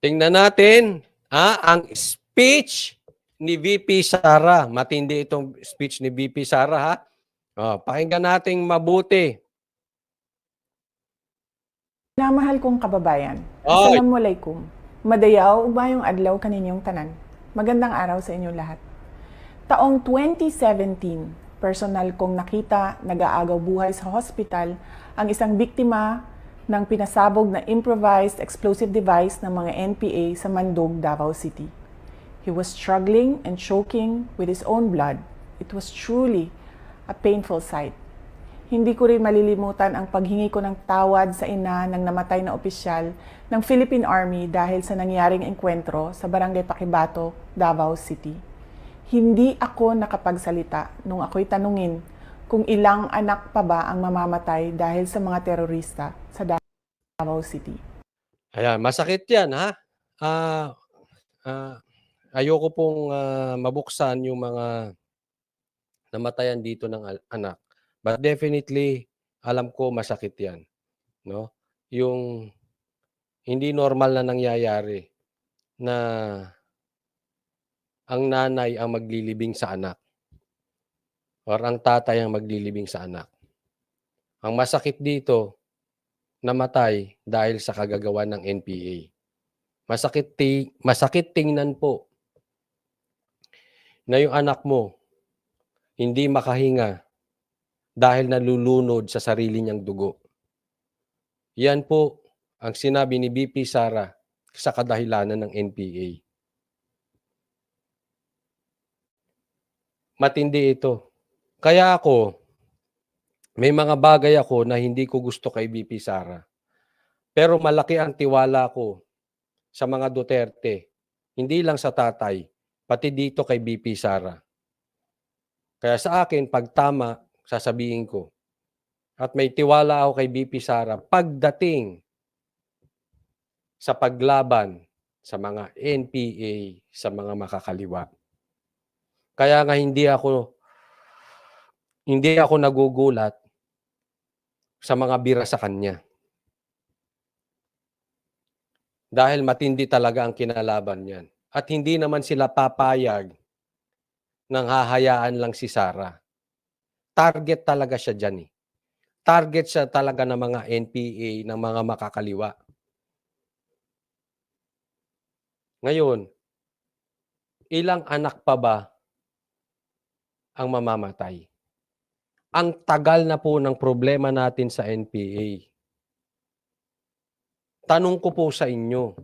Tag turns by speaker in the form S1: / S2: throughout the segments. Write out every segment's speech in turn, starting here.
S1: Tingnan natin ah, ang speech ni VP Sara. Matindi itong speech ni VP Sara ha. Oh, pakinggan nating mabuti.
S2: Namahal kong kababayan,
S1: Oy.
S2: Assalamualaikum. Madayaw ubayong adlaw kaninyong tanan. Magandang araw sa inyong lahat. Taong 2017, personal kong nakita nag-aagaw buhay sa hospital ang isang biktima ng pinasabog na improvised explosive device ng mga NPA sa Mandog, Davao City. He was struggling and choking with his own blood. It was truly a painful sight. Hindi ko rin malilimutan ang paghingi ko ng tawad sa ina ng namatay na opisyal ng Philippine Army dahil sa nangyaring engkwentro sa Barangay Pakibato, Davao City. Hindi ako nakapagsalita nung ako'y tanungin kung ilang anak pa ba ang mamamatay dahil sa mga terorista sa Davao City.
S1: Ayan, masakit yan ha. Ah, ah, ayoko pong ah, mabuksan yung mga namatayan dito ng anak. But definitely, alam ko masakit yan. No? Yung hindi normal na nangyayari na ang nanay ang maglilibing sa anak or ang tatay ang maglilibing sa anak. Ang masakit dito, namatay dahil sa kagagawa ng NPA. Masakit, ti- masakit tingnan po na yung anak mo hindi makahinga dahil nalulunod sa sarili niyang dugo. Yan po ang sinabi ni BP Sara sa kadahilanan ng NPA. Matindi ito. Kaya ako, may mga bagay ako na hindi ko gusto kay BP Sara. Pero malaki ang tiwala ko sa mga Duterte. Hindi lang sa tatay, pati dito kay BP Sara. Kaya sa akin, pag tama, sasabihin ko. At may tiwala ako kay BP Sara pagdating sa paglaban sa mga NPA, sa mga makakaliwa. Kaya nga hindi ako hindi ako nagugulat sa mga bira sa kanya. Dahil matindi talaga ang kinalaban niyan. At hindi naman sila papayag nang hahayaan lang si Sara. Target talaga siya dyan eh. Target siya talaga ng mga NPA, ng mga makakaliwa. Ngayon, ilang anak pa ba ang mamamatay? Ang tagal na po ng problema natin sa NPA. Tanong ko po sa inyo,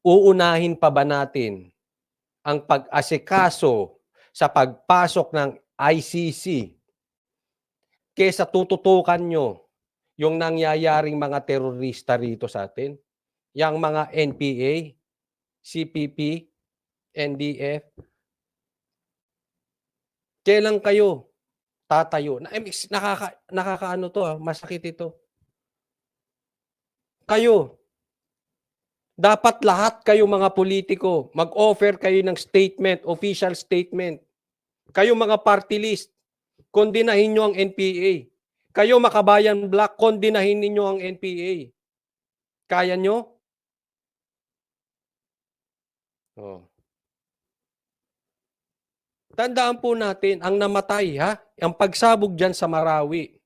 S1: uunahin pa ba natin ang pag-asikaso sa pagpasok ng ICC kesa tututukan nyo yung nangyayaring mga terorista rito sa atin? Yang mga NPA, CPP, NDF. Kailan kayo tatayo? Na, nakaka, nakakaano to, ah, masakit ito. Kayo, dapat lahat kayo mga politiko, mag-offer kayo ng statement, official statement. Kayo mga party list, kondinahin nyo ang NPA. Kayo makabayan black, kondinahin ninyo ang NPA. Kaya nyo? Oh. Tandaan po natin, ang namatay ha, ang pagsabog dyan sa Marawi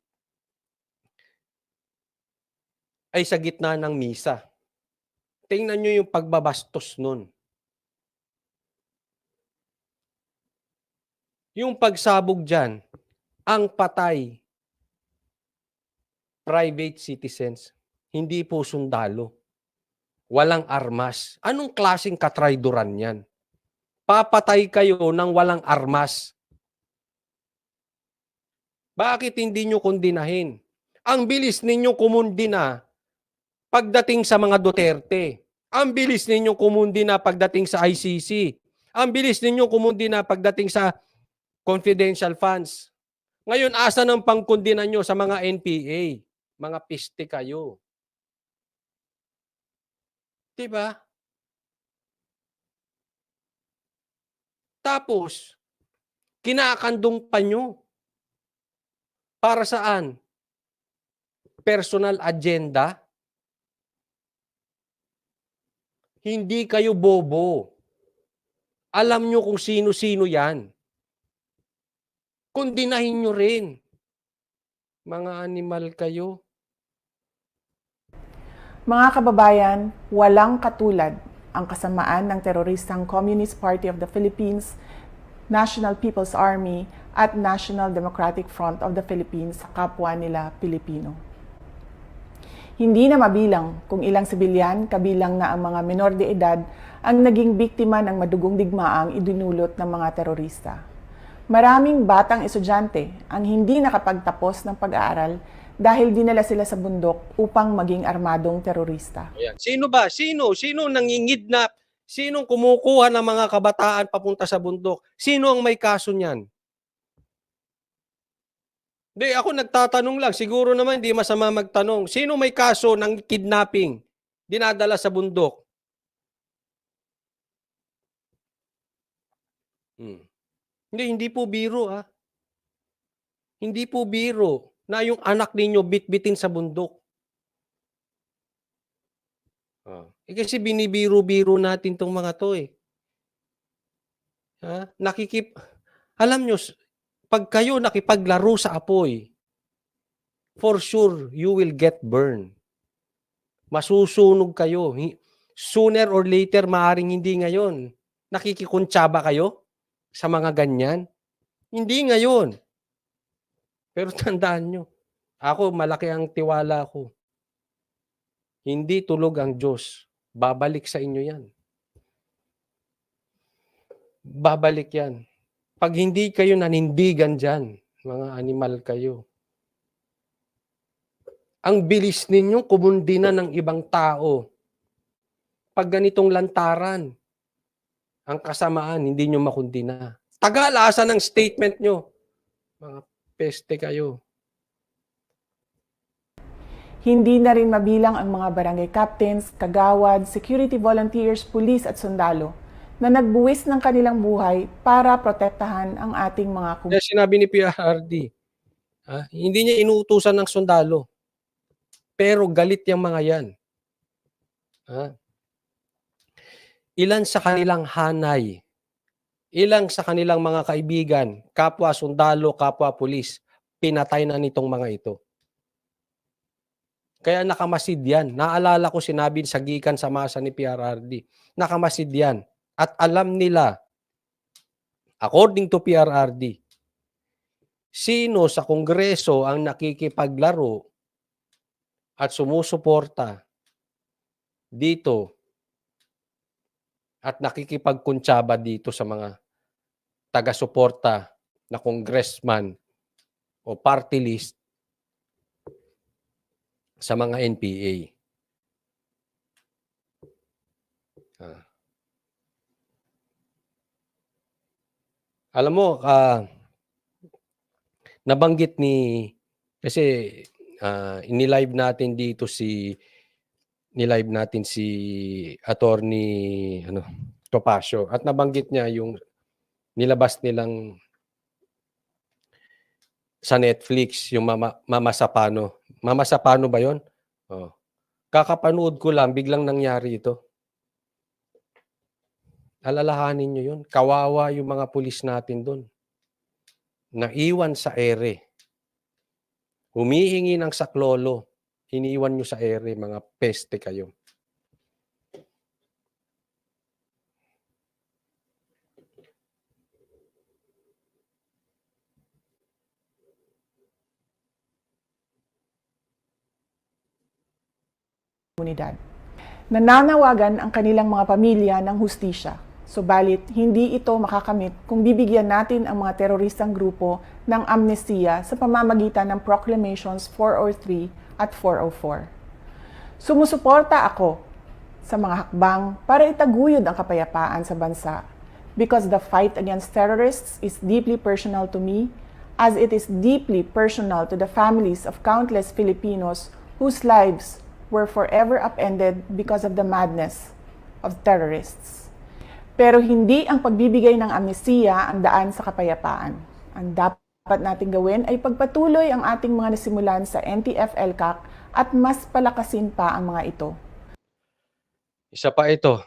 S1: ay sa gitna ng misa. Tingnan nyo yung pagbabastos nun. Yung pagsabog dyan, ang patay, private citizens, hindi po sundalo. Walang armas. Anong klaseng katrayduran yan? Papatay kayo ng walang armas. Bakit hindi nyo kundinahin? Ang bilis ninyo kumundina pagdating sa mga Duterte. Ang bilis ninyo kumundina pagdating sa ICC. Ang bilis ninyo kumundina pagdating sa confidential funds. Ngayon, asa ng pangkundina nyo sa mga NPA? Mga piste kayo. Diba? Tapos, kinakandong pa nyo. Para saan? Personal agenda? Hindi kayo bobo. Alam nyo kung sino-sino yan. Kundinahin nyo rin. Mga animal kayo.
S2: Mga kababayan, walang katulad ang kasamaan ng teroristang Communist Party of the Philippines, National People's Army at National Democratic Front of the Philippines sa kapwa nila Pilipino. Hindi na mabilang kung ilang sibilyan kabilang na ang mga menor de edad ang naging biktima ng madugong digmaang idinulot ng mga terorista. Maraming batang estudyante ang hindi nakapagtapos ng pag-aaral dahil dinala sila sa bundok upang maging armadong terorista.
S1: Ayan. Sino ba? Sino? Sino nangingidnap? Sinong kumukuha ng mga kabataan papunta sa bundok? Sino ang may kaso niyan? Hindi, ako nagtatanong lang. Siguro naman hindi masama magtanong. Sino may kaso ng kidnapping? Dinadala sa bundok? Hmm. Hindi, hindi po biro ah. Hindi po biro na yung anak ninyo bitbitin sa bundok. Ah. Eh, kasi binibiro-biro natin tong mga to eh. Ha? Nakikip Alam nyo, pag kayo nakipaglaro sa apoy, for sure you will get burned. Masusunog kayo. Sooner or later, maaring hindi ngayon. Nakikikuntsaba kayo sa mga ganyan. Hindi ngayon. Pero tandaan nyo, ako malaki ang tiwala ko. Hindi tulog ang Diyos. Babalik sa inyo yan. Babalik yan. Pag hindi kayo nanindigan dyan, mga animal kayo. Ang bilis ninyong kumundina ng ibang tao. Pag ganitong lantaran, ang kasamaan, hindi nyo makundina. Tagalasa ng statement nyo. Mga peste kayo.
S2: Hindi na rin mabilang ang mga barangay captains, kagawad, security volunteers, pulis at sundalo na nagbuwis ng kanilang buhay para protektahan ang ating mga
S1: Kaya sinabi ni PRRD, ah, hindi niya inuutusan ng sundalo. Pero galit yung mga yan. Ah. Ilan sa kanilang hanay, ilang sa kanilang mga kaibigan, kapwa sundalo, kapwa pulis, pinatay na nitong mga ito. Kaya nakamasid yan. Naalala ko sinabi sa gikan sa masa ni PRRD. Nakamasid yan. At alam nila, according to PRRD, sino sa Kongreso ang nakikipaglaro at sumusuporta dito at nakikipagkuntsaba dito sa mga taga-suporta na congressman o party list sa mga NPA. Ah. Alam mo, ah, nabanggit ni kasi ah, inilive natin dito si nilive natin si attorney ano Topacio at nabanggit niya yung nilabas nilang sa Netflix yung Mama, Mama Sapano. Mama Sapano ba 'yon? Oh. Kakapanood ko lang biglang nangyari ito. Alalahanin nyo yun. Kawawa yung mga pulis natin doon. Naiwan sa ere. Humihingi ng saklolo. Iniwan nyo sa ere, mga peste kayo.
S2: Komunidad. Nananawagan ang kanilang mga pamilya ng hustisya. Subalit, hindi ito makakamit kung bibigyan natin ang mga teroristang grupo ng amnestiya sa pamamagitan ng Proclamations 403 at 404. Sumusuporta ako sa mga hakbang para itaguyod ang kapayapaan sa bansa because the fight against terrorists is deeply personal to me as it is deeply personal to the families of countless Filipinos whose lives were forever upended because of the madness of terrorists. Pero hindi ang pagbibigay ng amnestiya ang daan sa kapayapaan. Ang dapat nating gawin ay pagpatuloy ang ating mga nasimulan sa NTF-ELCAC at mas palakasin pa ang mga ito.
S1: Isa pa ito.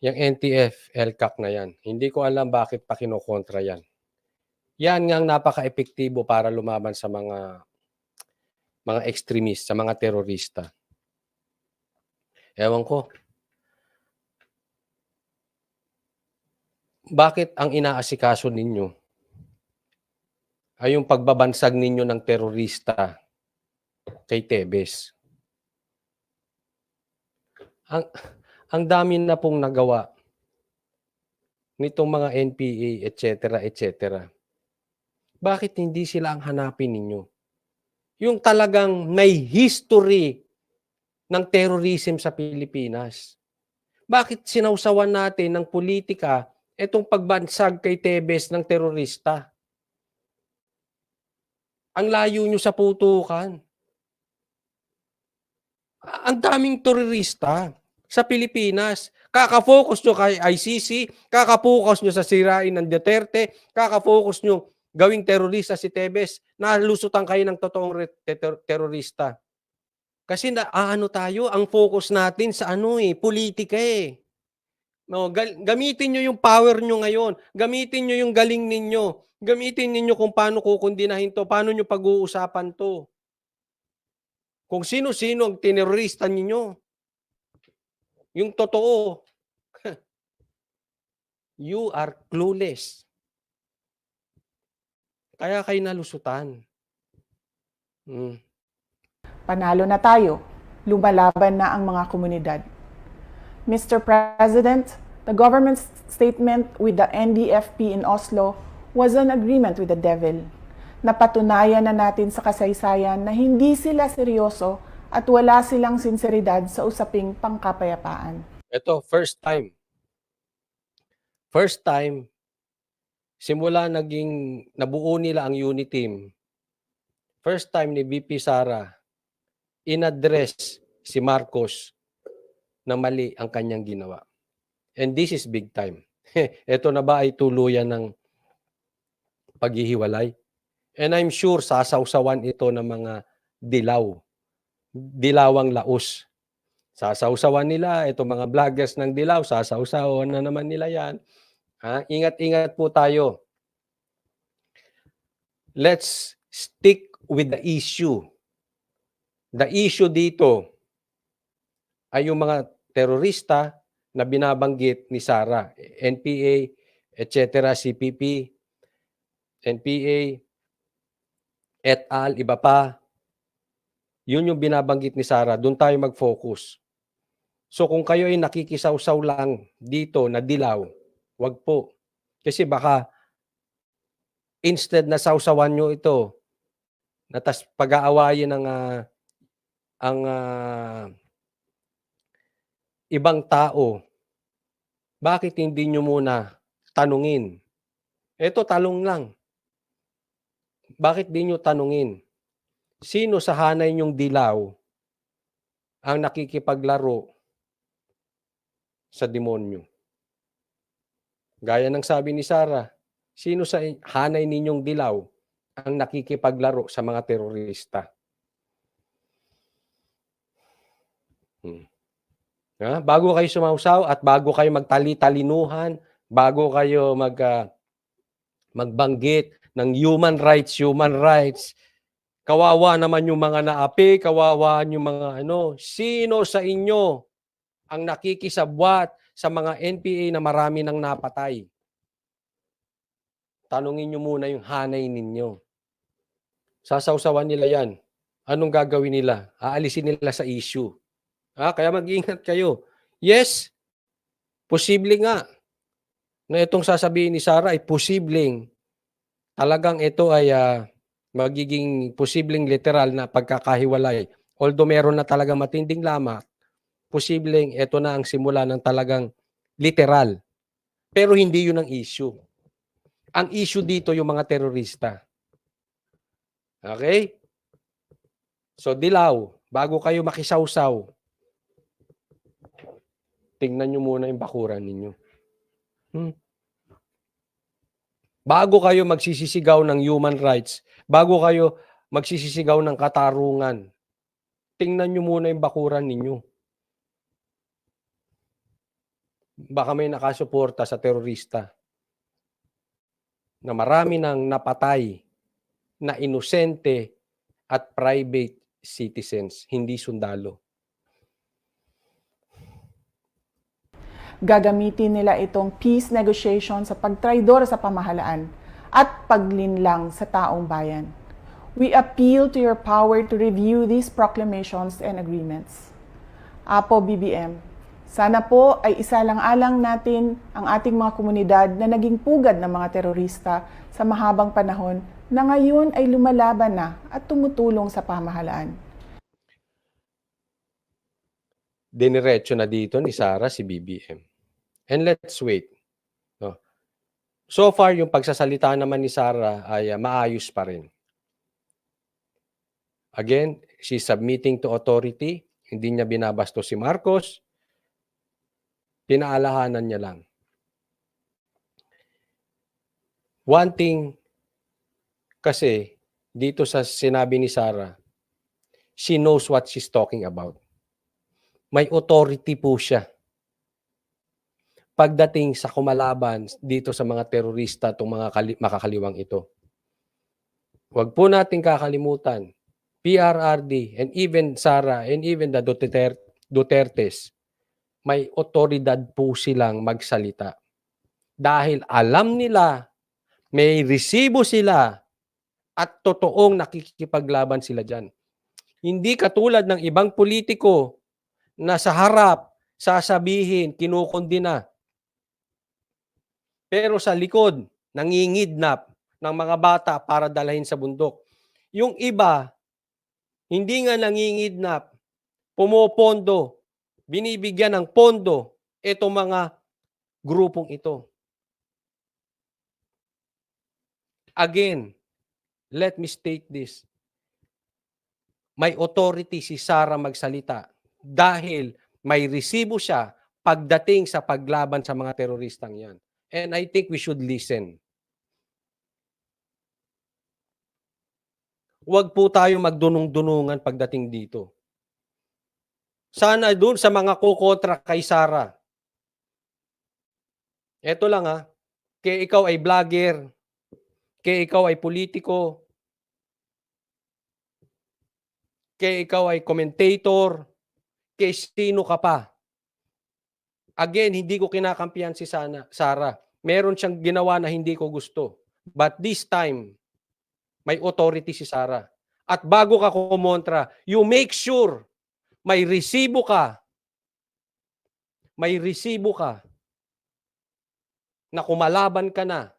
S1: Yung NTF, LCAC na yan. Hindi ko alam bakit pa kinokontra yan. Yan nga ang napaka-epektibo para lumaban sa mga mga extremist, sa mga terorista. Ewan ko. Bakit ang inaasikaso ninyo ay yung pagbabansag ninyo ng terorista kay Tebes? Ang, ang dami na pong nagawa nitong mga NPA, etc., etc. Bakit hindi sila ang hanapin ninyo? Yung talagang may history ng terrorism sa Pilipinas. Bakit sinausawan natin ng politika itong pagbansag kay Tebes ng terorista? Ang layo nyo sa putukan. Ang daming terorista sa Pilipinas. Kaka-focus nyo kay ICC, kaka-focus nyo sa sirain ng Duterte, kaka-focus nyo gawing terorista si Tebes, nalusutan kayo ng totoong ter- terorista. Kasi na, ano tayo, ang focus natin sa ano eh, politika eh. No, gal- gamitin nyo yung power nyo ngayon. Gamitin nyo yung galing ninyo. Gamitin ninyo kung paano kukundinahin to, paano nyo pag-uusapan to. Kung sino-sino ang tinerorista ninyo. Yung totoo. you are clueless. Kaya kayo nalusutan. Hmm.
S2: Panalo na tayo. Lumalaban na ang mga komunidad. Mr. President, the government's statement with the NDFP in Oslo was an agreement with the devil. Napatunayan na natin sa kasaysayan na hindi sila seryoso at wala silang sinseridad sa usaping pangkapayapaan.
S1: Ito, first time. First time, simula naging nabuo nila ang unit team, first time ni VP Sara, in-address si Marcos na mali ang kanyang ginawa. And this is big time. Ito na ba ay tuluyan ng paghihiwalay? And I'm sure sasawsawan ito ng mga dilaw. Dilawang laos. Sasawsawan nila, ito mga vloggers ng dilaw, sasawsawan na naman nila yan. Ingat-ingat po tayo. Let's stick with the issue. The issue dito ay yung mga terorista na binabanggit ni Sara, NPA, etc., CPP, NPA, et al., iba pa. Yun yung binabanggit ni Sara, doon tayo mag-focus. So kung kayo ay nakikisawsaw lang dito na dilaw, wag po. Kasi baka instead na sawsawan nyo ito, na tas pag-aawayin ng ah, ang ah, ibang tao, bakit hindi nyo muna tanungin? Ito, talong lang. Bakit di nyo tanungin? Sino sa hanay nyong dilaw ang nakikipaglaro sa demonyo? Gaya ng sabi ni Sara, sino sa hanay ninyong dilaw ang nakikipaglaro sa mga terorista? Hmm. Ha? Bago kayo sumausaw at bago kayo magtali-talinuhan, bago kayo mag ah, magbanggit ng human rights, human rights, kawawa naman yung mga naapi, kawawa yung mga ano, sino sa inyo ang nakikisabwat sa mga NPA na marami nang napatay? Tanungin nyo muna yung hanay ninyo. Sasawsawan nila yan. Anong gagawin nila? Aalisin nila sa issue. Ah, kaya mag-ingat kayo. Yes, posible nga na itong sasabihin ni Sarah ay posibleng talagang ito ay ah, magiging posibleng literal na pagkakahiwalay. Although meron na talagang matinding lama, posibleng ito na ang simula ng talagang literal. Pero hindi yun ang issue. Ang issue dito yung mga terorista. Okay? So dilaw, bago kayo makisawsaw, tingnan nyo muna yung bakuran ninyo. Hmm. Bago kayo magsisisigaw ng human rights, bago kayo magsisisigaw ng katarungan, tingnan nyo muna yung bakuran ninyo. baka may nakasuporta sa terorista na marami nang napatay na inosente at private citizens, hindi sundalo.
S2: Gagamitin nila itong peace negotiation sa pagtraidor sa pamahalaan at paglinlang sa taong bayan. We appeal to your power to review these proclamations and agreements. Apo BBM, sana po ay isalang-alang natin ang ating mga komunidad na naging pugad ng mga terorista sa mahabang panahon na ngayon ay lumalaban na at tumutulong sa pamahalaan.
S1: Diniretso na dito ni Sara si BBM. And let's wait. No? So far, yung pagsasalita naman ni Sara ay ah, maayos pa rin. Again, she's submitting to authority. Hindi niya binabasto si Marcos. Pinaalahanan niya lang. One thing kasi dito sa sinabi ni Sara, she knows what she's talking about. May authority po siya. Pagdating sa kumalaban dito sa mga terorista, itong mga kali- makakaliwang ito. Huwag po natin kakalimutan, PRRD and even Sara and even the Duterte, Dutertes, may otoridad po silang magsalita. Dahil alam nila, may resibo sila at totoong nakikipaglaban sila dyan. Hindi katulad ng ibang politiko na sa harap sasabihin, kinukundina. Pero sa likod, nangingidnap ng mga bata para dalhin sa bundok. Yung iba, hindi nga nangingidnap, pumopondo, binibigyan ng pondo itong mga grupong ito. Again, let me state this. May authority si Sara magsalita dahil may resibo siya pagdating sa paglaban sa mga teroristang yan. And I think we should listen. Huwag po tayo magdunong-dunungan pagdating dito. Sana dun sa mga kukontra kay Sara. Ito lang ha. Kaya ikaw ay vlogger. Kaya ikaw ay politiko. Kaya ikaw ay commentator. Kaya sino ka pa. Again, hindi ko kinakampihan si Sana, Sara. Meron siyang ginawa na hindi ko gusto. But this time, may authority si Sara. At bago ka kumontra, you make sure may resibo ka. May resibo ka na kumalaban ka na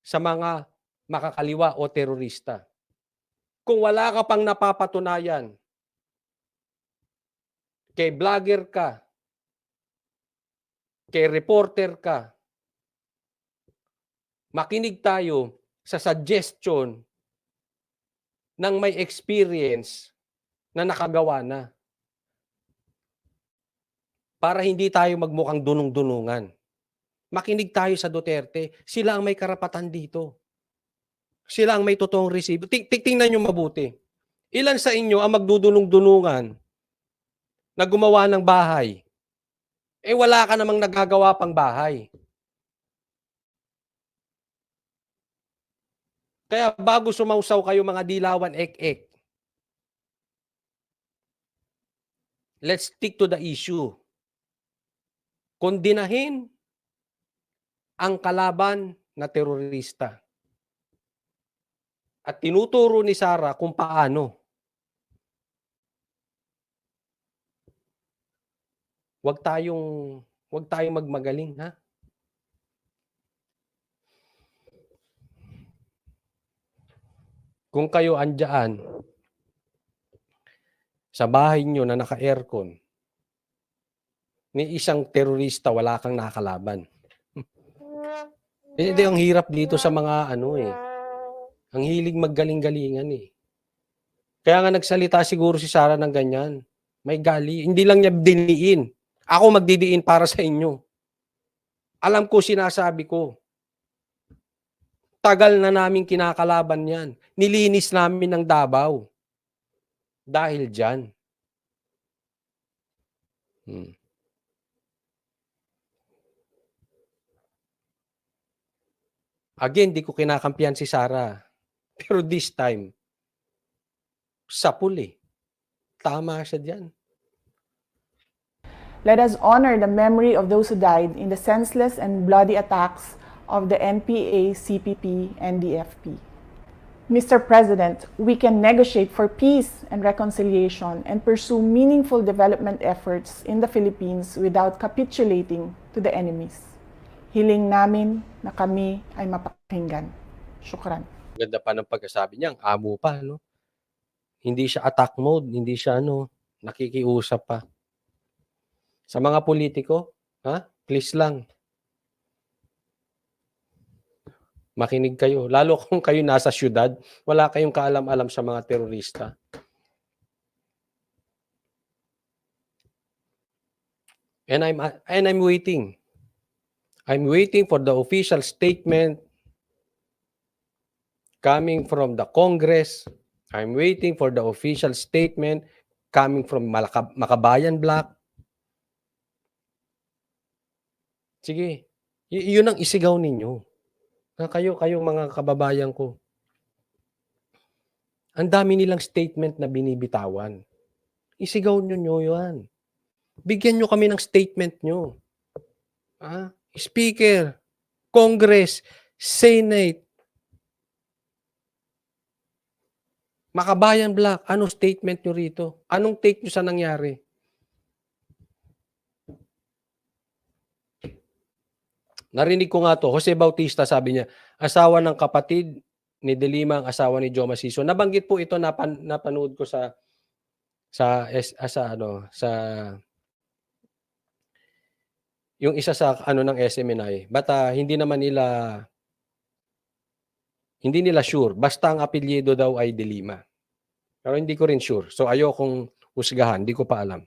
S1: sa mga makakaliwa o terorista. Kung wala ka pang napapatunayan, kay vlogger ka, kay reporter ka, makinig tayo sa suggestion ng may experience na nakagawa na. Para hindi tayo magmukhang dunong-dunungan. Makinig tayo sa Duterte. Sila ang may karapatan dito. Sila ang may totoong resibo. Ting- ting- Tingnan nyo mabuti. Ilan sa inyo ang magdudunong-dunungan na gumawa ng bahay? Eh wala ka namang nagagawa pang bahay. Kaya bago sumausaw kayo mga dilawan ek-ek, let's stick to the issue. Kondinahin ang kalaban na terorista. At tinuturo ni Sara kung paano. Huwag tayong huwag tayong magmagaling, ha? Kung kayo andyan sa bahay nyo na naka-aircon, ni isang terorista, wala kang nakakalaban. Hindi, ang hirap dito sa mga ano eh. Ang hilig maggaling-galingan eh. Kaya nga nagsalita siguro si Sara ng ganyan. May gali. Hindi lang niya diniin. Ako magdidiin para sa inyo. Alam ko sinasabi ko. Tagal na namin kinakalaban yan. Nilinis namin ng Dabaw. Dahil dyan. Hmm. Again, di ko kinakampiyan si Sarah. Pero this time, sapul eh. Tama siya diyan.
S2: Let us honor the memory of those who died in the senseless and bloody attacks of the NPA, CPP, and DFP. Mr. President, we can negotiate for peace and reconciliation and pursue meaningful development efforts in the Philippines without capitulating to the enemies. Hiling namin na kami ay mapakinggan. Shukran.
S1: Ganda pa ng pagkasabi niya, amo pa, no? Hindi siya attack mode, hindi siya, ano, nakikiusap pa. Sa mga politiko, ha? Please lang. Makinig kayo. Lalo kung kayo nasa syudad, wala kayong kaalam-alam sa mga terorista. And I'm and I'm waiting. I'm waiting for the official statement coming from the Congress. I'm waiting for the official statement coming from Malaka- Makabayan Block. Sige. Y- yun ang isigaw ninyo. Na kayo, kayong mga kababayan ko. Ang dami nilang statement na binibitawan. Isigaw nyo nyo yan. Bigyan nyo kami ng statement nyo. Ah, Speaker, Congress, Senate, Makabayan Black, anong statement nyo rito? Anong take nyo sa nangyari? Narinig ko nga to, Jose Bautista sabi niya, asawa ng kapatid ni Delima ang asawa ni Joma Siso. Nabanggit po ito napan, napanood ko sa sa ah, sa ano sa yung isa sa ano ng SMNI. But ah, hindi naman nila hindi nila sure. Basta ang apelyido daw ay Delima. Pero hindi ko rin sure. So ayokong husgahan, hindi ko pa alam.